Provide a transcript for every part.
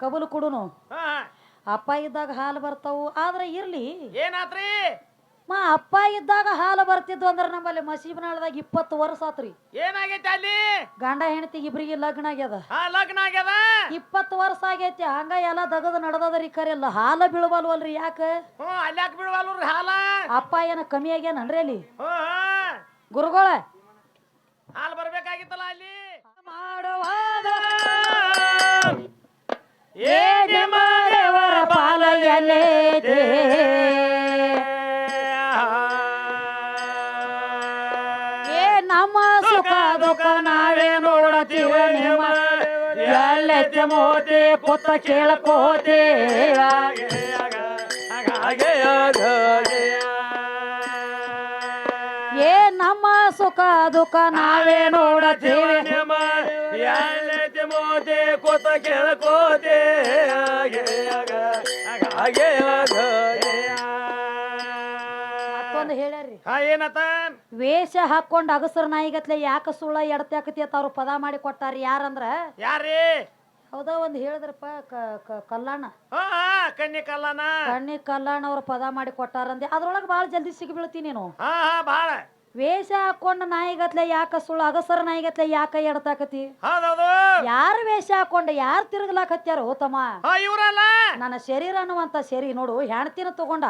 ಕಬಲು ಕೊಡುನು. ಅಪ್ಪ ಇದ್ದಾಗ ಹಾಲು ಬರ್ತಾವು ಆದ್ರೆ ಇರ್ಲಿ. ಏನಾತ್ರಿ? ಮಾ ಅಪ್ಪ ಇದ್ದಾಗ ಹಾಲು ಬರ್ತಿದ್ವು ಅಂದ್ರೆ ನಮ್ಮಲ್ಲಿ ಮಸೀಬನಾಳದಾಗ ಇಪ್ಪತ್ತು ವರ್ಷ ಆತ್ರಿ. ಏನಾಗೈತಿ ಅಲ್ಲಿ? ಗಂಡ ಹೆಂಡತಿಗೆ ಇಬ್ರಿಗೆ ಲಗ್ನ ಆಗ್ಯದ. ಲಗ್ನ ಆಗ್ಯದ? ಇಪ್ಪತ್ತು ವರ್ಷ ಆಗೈತಿ ಹಂಗ ಎಲ್ಲ ದಗದ ನಡೆದದ್ರಿ ಕರೆಯಲ್ಲ ಹಾಲ ಬೀಳವಲ್ವಲ್ರಿ ಯಾಕ? ಅಲ್ಯಾಕ ಬಿಡುವಲ್ರಿ ಹಾಲ? ಅಪ್ಪ ಏನ ಕಮ್ಮಿ ಆಗ್ಯಾನ ಅನ್ರಿ ಅಲ್ಲಿ? ಗುರುಗಳ. ಹಾಲು ಬರ್ಬೇಕಾಗಿತ್ತಲ್ಲ ಏನೇ ದೇವರ ಪಾಲ ಎಲೆದೆ. ಏ ನಮ್ಮ ಸುಖ ದುಃಖ ನಾವೇ ನೋಡತೀವ ನಿಮ್ಮ ಎಲ್ಲೆತ್ತೆ ಮೋತೆ, ಪುತ್ತ ಕೇಳಕೋತಿ ಸುಖ ದುಃಖ ನಾವೇ ನೋಡತೀವಿ. ಮೋದಿ ಕೂತ ಕೇಳಕೋತೆ ಮತ್ತೊಂದು ಹಾ ವೇಷ ಹಾಕೊಂಡ್ ಅಗಸರ ನಾಯಿಗತ್ಲೆ ಯಾಕ ಸುಳ್ಳ ಎಡತ್ಯಾಕತಿ ಅಂತ ಅವ್ರು ಪದ ಮಾಡಿ ಕೊಟ್ಟಾರ ಯಾರಂದ್ರ? ಯಾರಿ ಹೌದಾ ಒಂದ್ ಹೇಳಿದ್ರಪ್ಪ ಕಲ್ಲಣ್ಣ ಕಣ್ಣಿ ಕಲ್ಯಾಣ. ಕಲ್ಲನ ಕಣ್ಣಿ ಕಲ್ಯಾಣ. ಅವ್ರ ಪದ ಮಾಡಿ ಕೊಟ್ಟಾರಂದೆ. ಅದ್ರೊಳಗ ಬಾಳ ಜಲ್ದಿ ಸಿಗಿ ಬೀಳ್ತೀನಿ ನೀನು. ಹಾ ಹಾ ಬಾಳ ವೇಷ ಹಾಕೊಂಡ ನಾಯಿಗತ್ಲೆ ಯಾಕ ಸುಳ್ಳು ಅಗಸರ ನಾಯಿಗತ್ಲೆ ಯಾಕ ಎಡತಾಕತಿ? ಯಾರ ವೇಷ ಹಾಕೊಂಡ ಯಾರು ತಿರುಗ್ಲಾಕತ್ಯಾರ ಇವ್ರಲ್ಲ. ನನ್ನ ಶರೀರ ಅನ್ನುವಂತ ಶರೀರ ನೋಡು ಹೆಣ್ತಿನ ತಗೊಂಡ.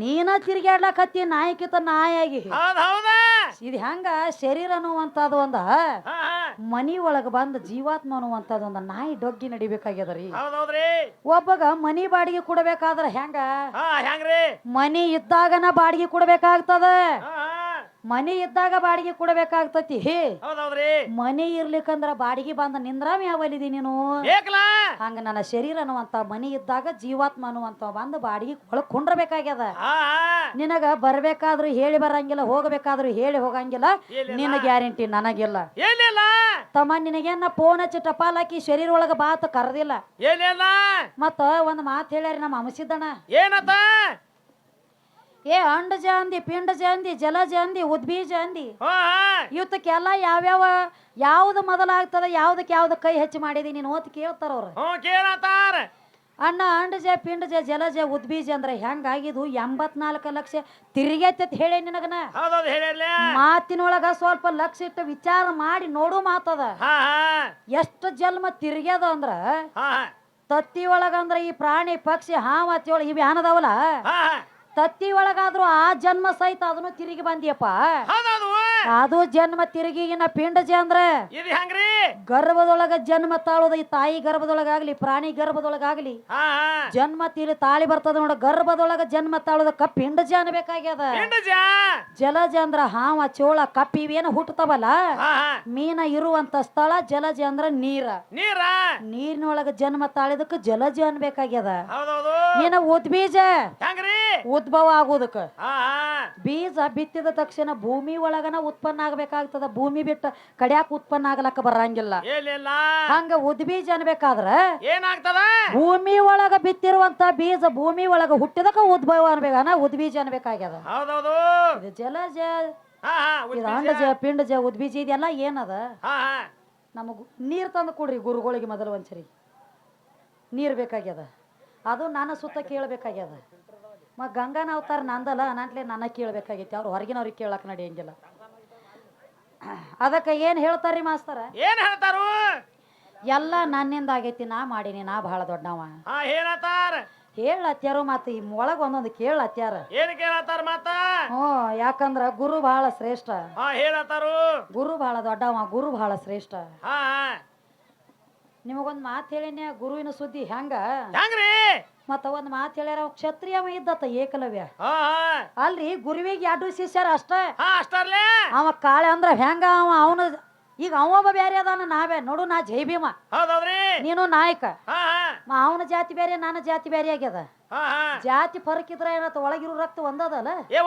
ನೀನ ತಿರುಗಾಡ್ಲಾಕತ್ತಿ ನಾಯಿಕಿತ ನಾಯಾಗಿ ಇದು ಹೆಂಗ ಶರೀರ ಅನ್ನುವಂತದ ಒಂದ? ಮನಿ ಒಳಗ ಬಂದ ಜೀವಾತ್ಮ ಅನ್ನುವಂತದ ಒಂದ ನಾಯಿ ಡೊಗ್ಗಿ ನಡಿಬೇಕಾಗ್ಯದ್ರಿ ಒಬ್ಬಗ ಮನಿ ಬಾಡಿಗೆ ಕೊಡಬೇಕಾದ್ರ ಹೆಂಗ? ಮನಿ ಇದ್ದಾಗನ ಬಾಡಿಗೆ ಕೊಡಬೇಕಾಗ್ತದ. ಮನಿ ಇದ್ದಾಗ ಬಾಡಿಗೆ ಕೊಡಬೇಕಾಗ್ತತಿ. ಮನೆ ಮನಿ ಇರ್ಲಿಕ್ಕಂದ್ರ ಬಾಡಿಗೆ ಬಂದ ನಿಂದ್ರಾಮಿ ಅವಲಿದಿ ನೀನು. ಬೇಕಲ್ಲ ಹಂಗ ನನ್ನ ಶರೀರ ಅನ್ನುವಂತ ಮನೆ ಇದ್ದಾಗ ಜೀವಾತ್ಮ ಅನ್ನುವಂತ ಬಂದು ಬಾಡಿಗೆ ಒಳಗ್ ಕುಂಡ್ರಬೇಕಾಗ್ಯದ. ನಿನಗ ಬರ್ಬೇಕಾದ್ರೂ ಹೇಳಿ ಬರಂಗಿಲ್ಲ ಹೋಗಬೇಕಾದ್ರೂ ಹೇಳಿ ಹೋಗಂಗಿಲ್ಲ. ನಿನ್ನ ಗ್ಯಾರಂಟಿ ನನಗಿಲ್ಲ. ತಮ್ಮ ನಿನಗೇನ ಫೋನ್ ಹಚ್ಚಿ ಟಪಾಲ್ ಹಾಕಿ ಶರೀರ ಒಳಗ ಬಾತ್ ಕರೆದಿಲ್ಲ. ಮತ್ತ ಒಂದ್ ಮಾತು ಹೇಳ್ಯಾರಿ ನಮ್ಮ ಅಮಸಿದ್ದಣ್ಣ. ಏನತ್ತ? ಏ ಅಂಡ ಜಾಂದಿ ಪಿಂಡ ಜಾಂದಿ ಜಲ ಜಾಂದಿ ಉದ್ಬೀ ಜಾಂದಿ. ಇವತ್ತಕ್ಕೆಲ್ಲ ಯಾವ್ಯಾವ ಯಾವ್ದು ಮೊದಲಾಗ್ತದ ಯಾವ್ದಕ್ಕೆ ಯಾವ್ದು ಕೈ ಹೆಚ್ಚು ಮಾಡಿದಿ ನೀನು ಓದ್ ಕೇಳ್ತಾರ ಅಣ್ಣ ಅಂಡ ಜ ಪಿಂಡ ಜ ಜಲ ಜ ಉದ್ಬೀಜ ಅಂದ್ರೆ ಹೆಂಗಾಗಿದು ಎಂಬತ್ನಾಲ್ಕು ಲಕ್ಷ. ತಿರುಗೈತತ್ ಹೇಳಿ ನಿನಗನ. ಮಾತಿನೊಳಗ ಸ್ವಲ್ಪ ಲಕ್ಷ ಇಟ್ಟು ವಿಚಾರ ಮಾಡಿ ನೋಡು ಮಾತದ. ಎಷ್ಟು ಜನ್ಮ ತಿರುಗ್ಯದ ಅಂದ್ರ ತತ್ತಿ ಒಳಗಂದ್ರ ಈ ಪ್ರಾಣಿ ಪಕ್ಷಿ ಹಾವತಿ ಒಳಗ ಇವ್ ಏನದವಲ್ಲ ತತ್ತಿ ಒಳಗಾದ್ರೂ ಆ ಜನ್ಮ ಸಹಿತ ಅದನ್ನು ತಿರುಗಿ ಬಂದಿಯಪ್ಪ. ಹೌದೌದು. ಅದು ಜನ್ಮ ತಿರುಗಿಗಿನ ಪಿಂಡಜೆ ಅಂದ್ರೆ ಇದು ಹೆಂಗ್ರಿ? ಗರ್ಭದೊಳಗ ಜನ್ಮ ತಾಳೋದ ಈ ತಾಯಿ ಗರ್ಭದೊಳಗಾಗ್ಲಿ ಪ್ರಾಣಿ ಗರ್ಭದೊಳಗಾಗ್ಲಿ ಹಾ ಜನ್ಮ ತಿಳಿ ತಾಳಿ ಬರ್ತದ ನೋಡ ಗರ್ಭದೊಳಗ ಜನ್ಮ ತಾಳೋದಕ್ಕ ಪಿಂಡಜ ಅನ್ಬೇಕಾಗ್ಯದ. ಪಿಂಡಜ? ಜಲಜ ಅಂದ್ರ ಹಾವ ಚೋಳ ಕಪ್ಪಿ ಇವೇನ ಹುಟ್ಟತಾವಲ್ಲ ಹಾ. ಮೀನ ಇರುವಂತ ಸ್ಥಳ ಜಲಜ ಅಂದ್ರ ನೀರ. ನೀರ? ನೀರಿನೊಳಗ ಜನ್ಮ ತಾಳಿದಕ್ಕ ಜಲಜ ಅನ್ಬೇಕಾಗ್ಯದ. ಹೌದೌದು. ಏನ ಉದ್ಬೀಜ? ಹೆಂಗ್ರಿ? ಉದ್ಭವ ಆಗೋದಕ್ಕ. ಬೀಜ ಬಿತ್ತಿದ ತಕ್ಷಣ ಭೂಮಿ ಒಳಗನ ಉತ್ಪನ್ನ ಆಗ್ಬೇಕಾಗ್ತದ. ಭೂಮಿ ಬಿಟ್ಟ ಕಡ್ಯಾಕ ಉತ್ಪನ್ನ ಆಗ್ಲಕ್ಕ ಬರಂಗಿಲ್ಲ. ಹಂಗ ಉದ್ಬೀಜ ಅನ್ಬೇಕಾದ್ರ ಏನಾಗ್ತದ? ಭೂಮಿ ಒಳಗ ಬಿತ್ತಿರುವಂತ ಬೀಜ ಭೂಮಿ ಒಳಗ ಹುಟ್ಟಿದಕ್ಕ ಉದ್ಭವ ಅನ್ಬೇಕನ ಉದ್ಬೀಜ ಅನ್ಬೇಕಾಗ್ಯದ. ಜಲ ಇದು ಜಲಜ ಇದು. ಅಂಡಜ ಪಿಂಡಜ ಉದ್ಬೀಜ ಇದೆಲ್ಲ ಏನದ? ನಮಗ್ ನೀರ್ ತಂದು ಕೊಡ್ರಿ ಗುರುಗಳಿಗೆ ಮೊದಲು ಒಂದ್ಸರಿ. ನೀರ್ ಬೇಕಾಗ್ಯದ. ಅದು ನಾನು ಸುತ್ತ ಕೇಳಬೇಕಾಗ್ಯದ. ಮ ಗಂಗಾನ ಅವತಾರ ನಂದಲ್ಲ ನಂಟ್ಲೆ ನನ್ನ ಕೇಳಬೇಕಾಗೈತಿ. ಅವ್ರು ಹೊರಗಿನವ್ರಿಗೆ ಕೇಳಕ್ ನಡೆಯಂಗಿಲ್ಲ ಅದಕ್ಕೆ ಏನು ಹೇಳ್ತಾರ್ರಿ ಮಾಸ್ತರ? ಏನ್ ಹೇಳ್ತಾರು? ಎಲ್ಲ ನನ್ನಿಂದ ಆಗೈತಿ ನಾ ಮಾಡೀನಿ ನಾ ಬಹಳ ದೊಡ್ಡವ. ಹಾ ಏನತ್ತಾರ ಹೇಳತ್ಯಾರು ಮತ್ತ ಈ ಒಳಗೆ ಒಂದೊಂದು ಕೇಳತ್ಯಾರ ಏನ್ ಕೇಳತ್ತಾರ ಮತ್ತ? ಹ್ಞೂ ಯಾಕಂದ್ರ ಗುರು ಬಹಳ ಶ್ರೇಷ್ಠ. ಹಾ ಹೇಳತ್ತಾರು ಗುರು ಬಹಳ ದೊಡ್ಡವ ಗುರು ಬಹಳ ಶ್ರೇಷ್ಠ. ಹಾ ನಿಮಗೊಂದ್ ಮಾತು ಹೇಳಿನ ಗುರುವಿನ ಸುದ್ದಿ ಹೆಂಗ? ಹೆಂಗ್ರಿ? ಮತ್ತ ಒಂದ್ ಮಾತು ಹೇಳ್ಯಾರ ಅವ ಕ್ಷತ್ರಿಯವ ಇದ್ದತ್ತ ಏಕಲವ್ಯ. ಹಾ ಅಲ್ರಿ ಗುರುವಿಗೆ ಎರಡು ಶಿಷ್ಯರ ಅಷ್ಟೇ. ಹಾ ಅಷ್ಟರ್ಲೆ ಅವ ಕಾಳೆ ಅಂದ್ರ ಹೆಂಗ ಅವ ಅವನು ಈಗ ಅವ ಒಬ್ಬ ಬ್ಯಾರೆ ಅದಾನ ನಾವೇ. ನೋಡು ನಾ ಜೈ ಭೀಮ. ಹೌದೌದ್ರಿ. ನೀನು ನಾಯಕ. ಹಾ ಹಾ. ಅವನ ಜಾತಿ ಬೇರೆ ನನ್ನ ಜಾತಿ ಬೇರೆ ಆಗ್ಯದ. ಹಾ ಹಾ. ಜಾತಿ ಫರಕ್ ಇದ್ರ ಏನತ್ತ ಒಳಗಿರೋ ರಕ್ತ ಒಂದದಲ್ಲ? ಏ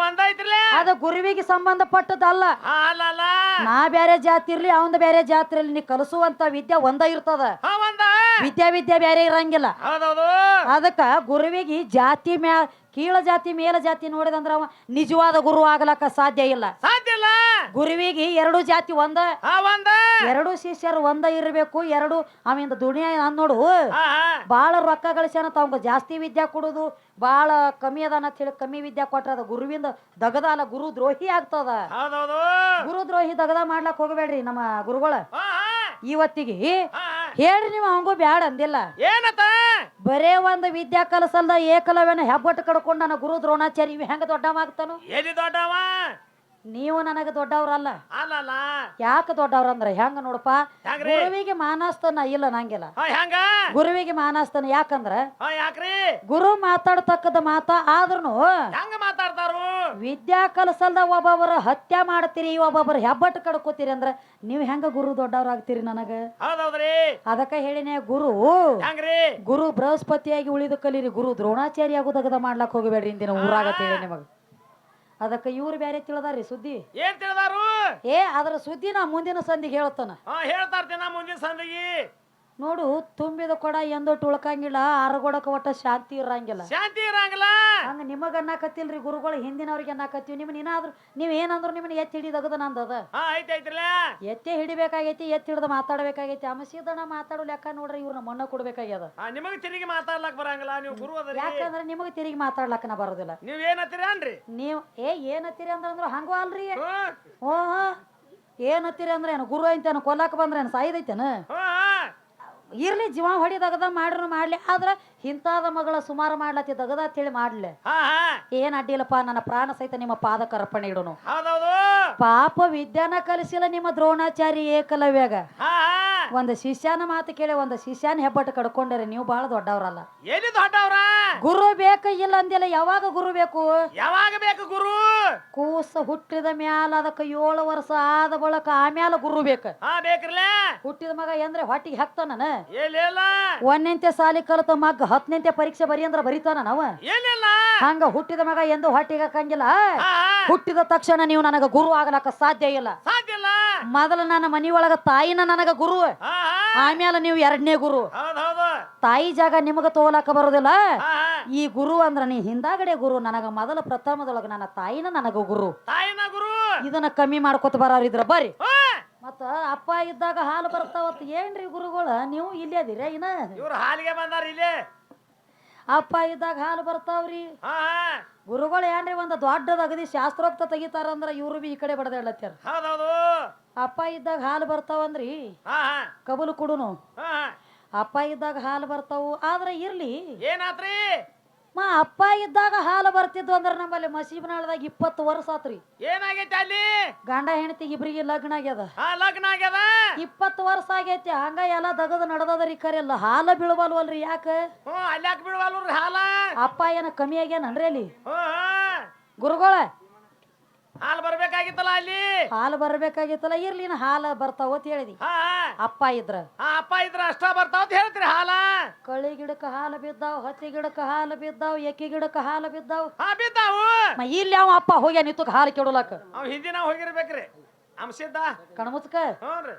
ಅದ ಗುರುವಿಗೆ ಸಂಬಂಧಪಟ್ಟದಲ್ಲ ಹಾ ಅಲ್ಲ ಅಲ್ಲ. ನಾ ಬೇರೆ ಜಾತಿ ಇರ್ಲಿ ಅವಂದ ಬೇರೆ ಜಾತಿ ಇರ್ಲಿ ನೀ ಕಲಿಸುವಂತ ವಿದ್ಯೆ ಒಂದ ಇರ್ತದ. ಹಾ ಒಂದ. ವಿದ್ಯಾ ವಿದ್ಯಾ ಬೇರೆ ಇರಂಗಿಲ್ಲ. ಹೌದೌದು. ಅದಕ್ಕ ಗುರುವಿಗೆ ಜಾತಿ ಮ್ಯಾ ಕೀಳ ಜಾತಿ ಮೇಲ ಜಾತಿ ನೋಡಿದಂದ್ರ ಅವ ನಿಜವಾದ ಗುರು ಆಗ್ಲಕ್ಕ ಸಾಧ್ಯ ಇಲ್ಲ. ಸಾಧ್ಯ ಇಲ್ಲ. ಗುರುವಿಗೆ ಎರಡು ಜಾತಿ ಒಂದ. ಒಂದ. ಎರಡು ಶಿಷ್ಯರು ಒಂದ ಇರಬೇಕು ಎರಡು ಅವಿಂದ ದುನಿಯಾ ನೋಡು. ಹಾ ಬಾಳ ರೊಕ್ಕ ಗಳಿಸ್ಯಾನ ಅವಂಗ ಜಾಸ್ತಿ ವಿದ್ಯಾ ಕೊಡುದು ಬಾಳ ಕಮ್ಮಿ ಅದಾನ ಅಂತ ಹೇಳಿ ಕಮ್ಮಿ ವಿದ್ಯಾ ಕೊಟ್ರ ಅದ ಗುರುವಿಂದ ದಗದ ಅಲ್ಲ ಗುರು ದ್ರೋಹಿ ಆಗ್ತದ. ಹೌದೌದು. ಗುರು ದ್ರೋಹಿ ದಗದ ಮಾಡ್ಲಕ್ ಹೋಗಬೇಡ್ರಿ ನಮ್ಮ ಗುರುಗಳ. ಇವತ್ತಿಗೆ. ಹೇಳ್ರಿ ನೀವು ಅವಂಗೂ ಬ್ಯಾಡ ಅಂದಿಲ್ಲ. ಏನತ ಬರೇ ಒಂದು ವಿದ್ಯಾ ಕಲಸಲ್ದ ಏಕಲವೇನ ಹೆಬ್ಬಟ್ಟು ಕಡ್ಕೊಂಡು ನನ್ನ ಗುರು ದ್ರೋಣಾಚಾರ್ಯ ಹೆಂಗ ದೊಡ್ಡವಾಗ್ತಾನು ಎಲ್ಲಿ ದೊಡ್ಡವ? ನೀವು ನನಗೆ ದೊಡ್ಡವ್ರಲ್ಲ. ಅಲ್ಲಲ್ಲ. ಯಾಕೆ ದೊಡ್ಡವ್ರಂದ್ರ? ಹೆಂಗ ನೋಡಪ್ಪ? ಹೆಂಗ್ರಿ ಗುರುವಿಗೆ ಮಾನಸ್ತನ ಇಲ್ಲ ನಂಗಿಲ್ಲ. ಹಾ ಹೆಂಗ? ಗುರುವಿಗೆ ಮಾನಸ್ತನ ಯಾಕಂದ್ರ? ಹಾ ಯಾಕ್ರಿ? ಗುರು ಮಾತಾಡ್ತಕ್ಕದ ಮಾತ ಆದ್ರೂ ಹೆಂಗ ಮಾತಾಡ್ತಾರು? ವಿದ್ಯಾ ಕಲಸಲ್ದ ಒಬ್ಬೊಬ್ಬರ ಹತ್ಯೆ ಮಾಡ್ತೀರಿ ಒಬ್ಬೊಬ್ಬರ ಹೆಬ್ಬಟ್ಟು ಕಡ್ಕೋತೀರಿ ಅಂದ್ರ ನೀವು ಹೆಂಗ ಗುರು ದೊಡ್ಡವ್ರಾಗ್ತೀರಿ ನನಗ? ಹೌದೌದ್ರಿ. ಅದಕ್ಕ ಹೇಳಿನೇ ಗುರು ಹೆಂಗ್ರಿ? ಗುರು ಬೃಹಸ್ಪತಿಯಾಗಿ ಉಳಿದು ಕಲೀರಿ ಗುರು ದ್ರೋಣಾಚಾರ್ಯ ಆಗುದಗದ ಮಾಡ್ಲಾಕ್ ಹೋಗಬೇಡ್ರಿ ಇಂದಿನ ಊರಾಗತ್ತೇಳಿ ನಿಮಗ. ಅದಕ್ಕ ಇವ್ರು ಬೇರೆ ತಿಳಿದಾರಿ ಸುದ್ದಿ. ಏನ್ ತಿಳಿದಾರು? ಏ ಅದರ ಸುದ್ದಿ ನಾ ಮುಂದಿನ ಸಂಧಿಗೆ ಹೇಳ್ತಾನ. ಹಾ ಹೇಳ್ತಾರ ದಿನ ಮುಂದಿನ ಸಂದಿಗೆ. ನೋಡು ತುಂಬಿದ ಕೊಡ ಎಂದು ಉಳ್ಕಂಗಿಲ್ಲ ಆರಗೊಡಕ ಒಟ್ಟ ಶಾಂತಿ ಇರಂಗಿಲ್ಲ. ಶಾಂತಿ ಇರಂಗಿಲ್ಲ. ಹಂಗ ನಿಮಗ ಅನ್ನಕತ್ತಿಲ್ರಿ ಗುರುಗಳು ಹಿಂದಿನವ್ರಿಗೆ ಅನ್ನಕತ್ತೀವಿ. ನಿಮ್ ಏನಾದ್ರು ನೀವ್ ಏನಂದ್ರು ನಿಮ್ಮನ್ನ ಎತ್ತಿ ಹಿಡಿದಗದ ನಂದದ. ಐತಿ ಎತ್ತೆ ಹಿಡಿಬೇಕಾಗೈತಿ ಎತ್ತಿ ಹಿಡಿದ ಮಾತಾಡ್ಬೇಕಾಗೈತಿ. ಅಮಸಿದನ ಮಾತಾಡೋ ಲೆಕ್ಕ ನೋಡ್ರಿ ಇವ್ರನ್ನ ಮಣ್ಣ ಕೊಡ್ಬೇಕಾಗ್ಯದ. ನಿಮಗೆ ತಿರುಗಿ ಮಾತಾಡ್ಲಕ್ ಬರಂಗಿಲ್ಲ ನೀವು ಗುರು ಯಾಕಂದ್ರೆ ನಿಮಗೆ ತಿರುಗಿ ಮಾತಾಡ್ಲಕ್ಕ ನಾ ಬರೋದಿಲ್ಲ. ನೀವ್ ಏನತ್ತೀರಿ ಅನ್ರಿ? ನೀವು ಏ ಏನತ್ತೀರಿ ಅಂದ್ರ ಹಂಗ ಅಲ್ರಿ. ಹ್ಮ್ ಏನತ್ತೀರಿ ಅಂದ್ರೆ ಏನು ಗುರು ಐತೇನು ಕೊಲ್ಲಾಕ ಬಂದ್ರೆ ಏನು ಸಾಯ್ದೈತೇನು ಇರ್ಲಿ ಜೀವ ಹೊಡಿದಗದ ಮಾಡ್ರು ಮಾಡ್ಲಿ ಆದ್ರ ಇಂತಾದ ಮಗಳ ಸುಮಾರು ಮಾಡ್ಲತ್ತಿ ದಗದ ಅಂತೇಳಿ ಮಾಡ್ಲಿ. ಹಾ ಹಾ. ಏನ್ ಅಡ್ಡಿಲ್ಲಪ್ಪ ನನ್ನ ಪ್ರಾಣ ಸಹಿತ ನಿಮ್ಮ ಪಾದ ಅರ್ಪಣೆ ಇಡೋನು. ಹೌದೌದು. ಪಾಪ ವಿದ್ಯಾನ ಕಲಿಸಿಲ್ಲ ನಿಮ್ಮ ದ್ರೋಣಾಚಾರಿ ಏಕಲವ್ಯಾಗ. ಹಾ ಹಾ. ಒಂದು ಶಿಷ್ಯನ ಮಾತು ಕೇಳಿ ಒಂದು ಶಿಷ್ಯನ ಹೆಬ್ಬಟ್ಟು ಕಡ್ಕೊಂಡ್ರೆ ನೀವು ಬಹಳ ದೊಡ್ಡವ್ರಲ್ಲ. ಎಲ್ಲಿ ದೊಡ್ಡವ್ರ? ಗುರು ಬೇಕು ಇಲ್ಲ ಅಂದಿಲ್ಲ ಯಾವಾಗ ಗುರು ಬೇಕು? ಯಾವಾಗ ಬೇಕು ಗುರು? ಕೂಸ ಹುಟ್ಟಿದ ಮ್ಯಾಲ ಅದಕ್ಕೆ ಏಳು ವರ್ಷ ಆದ ಬಳಕ ಆಮ್ಯಾಲ ಗುರು ಬೇಕು. ಹಾ ಬೇಕ್ರಲ್ಲ? ಹುಟ್ಟಿದ ಮಗ ಎಂದ್ರೆ ಹೊಟ್ಟಿಗೆ ಹಾಕ್ತಾನ ಒಂದನೆಂತೆ ಸಾಲಿ ಕಲಿತ ಮಗ ಹತ್ತನೆಂತೆ ಪರೀಕ್ಷೆ ಬರಿ ಅಂದ್ರೆ ಬರಿತಾನ ನಾವ? ಹಂಗ ಹುಟ್ಟಿದ ಮಗ ಎಂದು ಹೊಟ್ಟಿಗೆ ಹಾಕಂಗಿಲ್ಲ. ಹುಟ್ಟಿದ ತಕ್ಷಣ ನೀವು ನನಗೆ ಗುರು ಆಗ್ಲಕ್ಕ ಸಾಧ್ಯ ಇಲ್ಲ. ಸಾಧ್ಯ ಇಲ್ಲ. ಮೊದಲು ನನ್ನ ಮನಿಯೊಳಗ ತಾಯಿನ ನನಗ ಗುರು. ಆಮೇಲೆ ನೀವು ಎರಡನೇ ಗುರು. ತಾಯಿ ಜಾಗ ನಿಮಗ ತೋಲಾಕ ಬರೋದಿಲ್ಲ. ಈ ಗುರು ಅಂದ್ರ ನೀ ಹಿಂದಾಗಡೆ ಗುರು. ನನಗ ಮೊದಲ ಪ್ರಥಮದೊಳಗ ನನ್ನ ತಾಯಿನ ನನಗ ಗುರು. ಇದನ್ನ ಕಮ್ಮಿ ಮಾಡ್ಕೊತ ಬರೋರಿದ್ರ ಬರ್ರಿ. ಮತ್ತ ಅಪ್ಪ ಇದ್ದಾಗ ಹಾಲು ಬರ್ತಾವತ್. ಏನ್ರಿ ಗುರುಗಳ? ನೀವು ಇಲ್ಲೇ ಅದಿರ ಇನ್ನ? ಇವ್ರು ಹಾಲಿಗೆ ಬಂದಾರ ಇಲ್ಲಿ. ಅಪ್ಪ ಇದ್ದಾಗ ಹಾಲು ಬರ್ತಾವ್ರಿ. ಗುರುಗಳು ಏನ್ರಿ ಒಂದು ದೊಡ್ಡದ ಅಗದಿ ಶಾಸ್ತ್ರೋಕ್ತ ತೆಗಿತಾರಂದ್ರ ಇವ್ರು ಬಿ ಈ ಕಡೆ ಬಡದ ಹೌದೌದು ಅಪ್ಪ ಇದ್ದಾಗ ಹಾಲು ಬರ್ತಾವಂದ್ರಿ. ಕಬಲು ಕುಡುನು. ಅಪ್ಪ ಇದ್ದಾಗ ಹಾಲು ಬರ್ತಾವು. ಆದ್ರೆ ಇರ್ಲಿ. ಏನಾತ್ರಿ? ಮಾ ಅಪ್ಪ ಇದ್ದಾಗ ಹಾಲು ಬರ್ತಿದ್ವು ಅಂದ್ರೆ ನಮ್ಮಲ್ಲಿ ಮಸೀಬನಾಳದಾಗ ಇಪ್ಪತ್ತು ವರ್ಷ ಆತ್ರಿ. ಏನಾಗೈತಿ ಅಲ್ಲಿ? ಗಂಡ ಹೆಂಡತಿ ಇಬ್ರಿಗೆ ಲಗ್ನ ಆಗ್ಯದ. ಲಗ್ನ ಆಗ್ಯದ? ಇಪ್ಪತ್ತು ವರ್ಷ ಆಗೈತಿ. ಹಂಗ ಎಲ್ಲ ದಗದ ನಡೆದದ್ರಿ ರೀ ಹಾಲ ಬೀಳವಲ್ವಲ್ರಿ ಯಾಕ? ಅಲ್ಲಿ ಯಾಕೆ ಬಿಡುವಲ್ರಿ ಹಾಲ? ಅಪ್ಪ ಏನ ಕಮ್ಮಿ ಆಗ್ಯಾನನ್ರಿ ಅಲ್ಲಿ? ಹ್ಞೂ ಹ್ಞೂ ಗುರುಗಳ ಹಾಲು ಬರ್ಬೇಕಾಗಿತ್ತಲ್ಲ ಅಲ್ಲಿ? ಹಾಲು ಬರ್ಬೇಕಾಗಿತ್ತಲ್ಲ ಇರ್ಲಿ ನಾ ಹಾಲು ಬರ್ತಾವ ಅಂತ ಹೇಳಿದಿ. ಹಾ ಅಪ್ಪ ಇದ್ರ. ಹಾ ಅಪ್ಪ ಇದ್ರ ಅಷ್ಟ ಬರ್ತಾವ ಅಂತ ಹೇಳ್ತೀರಿ ಹಾಲ? ಕಳಿ ಗಿಡಕ್ಕ ಹಾಲು ಬಿದ್ದಾವ್ ಹತ್ತಿ ಗಿಡಕ್ಕ ಹಾಲು ಬಿದ್ದಾವ್ ಎಕ್ಕಿ ಗಿಡಕ್ಕ ಹಾಲು ಬಿದ್ದಾವ್. ಹಾ ಬಿದ್ದಾವು. ಮ ಇಲ್ಲಿ ಅವ ಅಪ್ಪ ಹೋಗ್ಯಾನ ನಿತ್ತಕ್ ಹಾಲು ಕೆಡಲಕ್ಕ. ಅವ್ ಹಿಂದಿನ ಹೋಗಿರ್ಬೇಕ್ರಿ. ಅಂಶಿದ್ದ ಕಣ್ಮುಚ್ಕ ಹ್ಞೂ ರೀ